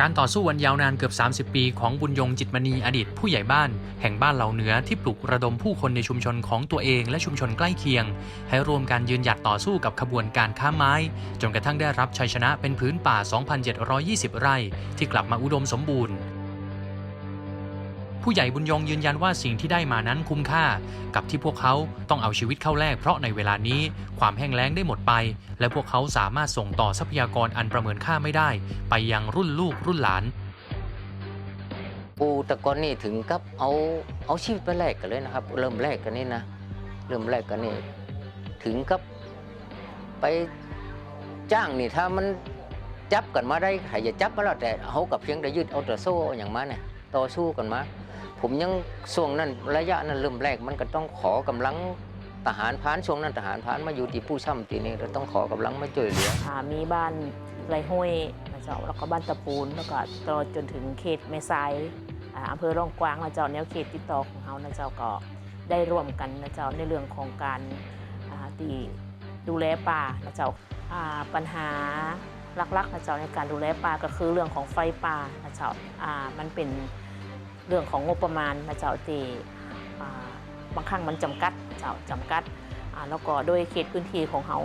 การต่อสู้วันยาวนานเกือบ 30 ปีของบุญยงจิตมณีอดีตผู้ใหญ่บ้าน แห่งบ้านเหล่าเหนือที่ปลุกระดมผู้คนในชุมชนของตัวเองและชุมชนใกล้เคียง ให้ร่วมกันยืนหยัดต่อสู้กับขบวนการค้าไม้ จนกระทั่งได้รับชัยชนะเป็นพื้นป่า 2,720 ไร่ ที่กลับมาอุดมสมบูรณ์ ผู้ใหญ่บุญยงยืนยันว่าสิ่งที่ได้มานั้นคุ้มค่า กับที่พวกเขาต้องเอาชีวิตเข้าแลกเพราะในเวลานี้ความแห้งแล้งได้หมดไป และพวกเขาสามารถส่งต่อทรัพยากรอันประเมินค่าไม่ได้ ไปยังรุ่นลูกรุ่นหลาน ปูแตะกอนนี่ถึงกับเอาเอาชีวิตไปแลกกันเลยนะครับ เริ่มแรกกันนี่นะเริ่มแรกกันนี่ถึงกับไปจ้างนี่ถ้ามันจับกันมาได้ใครจะจับมาแล้วแต่เขากับเพียงได้ยืดเอาแต่โซ่เอาอย่างมาเนี่ยต่อสู้กันมา ผมยังช่วงนั้นระยะนั้นเริ่มแรกมันก็ต้องขอกำลังทหารพานช่วงนั้นทหารพานมาอยู่ที่ผู้ช่ำทีนี้เราต้องขอกำลังมาช่วยเหลืออ่ามีบ้านไรห้วยนะเจ้าแล้วก็บ้านตะปูนแล้วก็ตลอดจนถึงเขตแม่สายอ่าอำเภอร่องกวางนะเจ้าแนวเขตติดต่อของเรานะเจ้าก็ได้ร่วมกันนะเจ้าในเรื่องของการอ่าที่ดูแลป่านะเจ้าปัญหาหลักๆนะเจ้าในการดูแลป่าก็คือเรื่องของไฟป่านะเจ้ามันเป็น เรื่องของงบประมาณนะเจ้าที่บางครั้งมันจำกัดเจ้าจำกัดแล้วก็โดยเขตพื้นที่ของเขา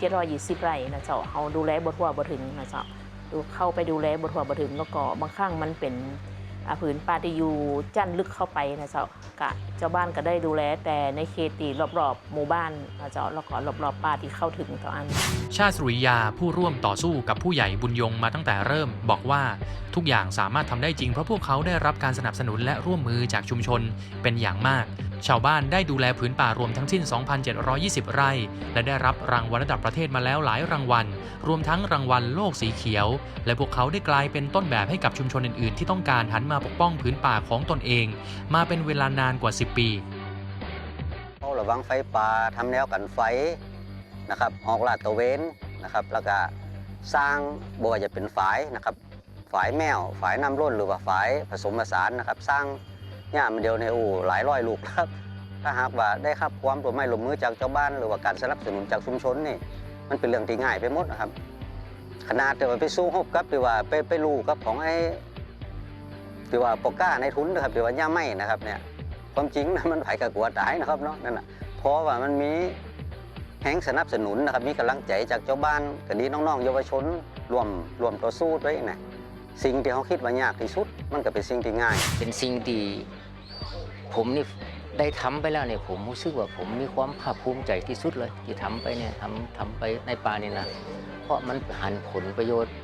2,720 ไร่นะเจ้าเขาดูแลบทว่าบ่ถึงนะเจ้าดูเข้าไปดูแลบทว่าบ่ถึงแล้วก็บางครั้งมันเป็น ผืนป่าที่อยู่จันลึกเข้าไปนะเจ้ากะเจ้าบ้านก็ได้ดูแลแต่ในเขตตีรอบๆหมู่บ้านนะเจ้าแล้วก็รอบๆป่าที่เข้าถึงต่ออัน ชาติสุริยาผู้ร่วมต่อสู้กับผู้ใหญ่บุญยงมาตั้งแต่เริ่ม บอกว่าทุกอย่างสามารถทำได้จริงเพราะพวกเขาได้รับการสนับสนุนและร่วมมือจากชุมชนเป็นอย่างมาก ชาวบ้านได้ดูแลผืนป่ารวมทั้งสิ้น 2,720 ไร่ และได้รับรางวัลระดับประเทศมาแล้วหลายรางวัล รวมทั้งรางวัลโลกสีเขียว และพวกเขาได้กลายเป็นต้นแบบให้กับชุมชนอื่นๆ ที่ต้องการหันมาปกป้องผืนป่าของตนเอง มาเป็นเวลานานกว่า 10 ปีเฝ้าระวังไฟป่าทำแนวกันไฟนะครับออกลาดตะเวนนะครับแล้วก็สร้างบัวาจะเป็นฝายนะครับฝายแมวฝายน้ำร่นหรือว่าฝายผสมผสานนะครับ สร้าง ยามเดียวในอู่หลายร้อยลูกครับ ถ้าหากว่าได้รับความร่วมไม้ร่วมมือจากเจ้าบ้านหรือว่าการสนับสนุนจากชุมชนนี่ มันเป็นเรื่องที่ง่ายไปหมดนะครับ ขนาดแต่ว่าไปสู้ฮบกับหรือว่าไปไปลูกับของไอ้หรือว่าปก้าในทุนนะครับหรือว่าย่าไม่นะครับเนี่ยความจริงนะมันไผ่กับกลัวตายนะครับเนาะนั่นแหะเพราะว่ามันมีแห่งสนับสนุนนะครับมีกำลังใจจากเจ้าบ้านกันนี้น้องๆเยาวชนรวมรวมต่อสู้ด้วยนะสิ่งที่เขาคิดว่ายากที่สุด มันก็เป็นสิ่งที่ง่าย เป็นสิ่งที่ ผมนี่ได้ทำไปแล้วเนี่ยผมรู้สึกว่าผมมีความภาคภูมิใจที่สุดเลย ที่ทำไปเนี่ยทำทำไปในป่านี่นะเพราะมันหันผลประโยชน์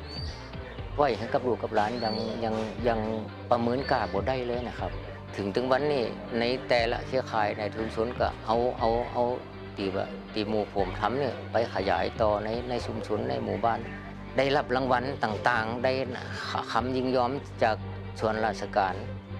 ไว้ให้กับลูกกับหลานยังยังยังประเมินกาบ่ได้เลยนะครับ ถึงถึงวันนี้ในแต่ละเครือข่ายในชุมชนก็เอาเอาเอาตีว่าตีหมู่ผมทำเนี่ยไปขยายต่อในในชุมชนในหมู่บ้าน ได้รับรางวัลต่างๆ ได้คำยิงยอมจากส่วนราชการ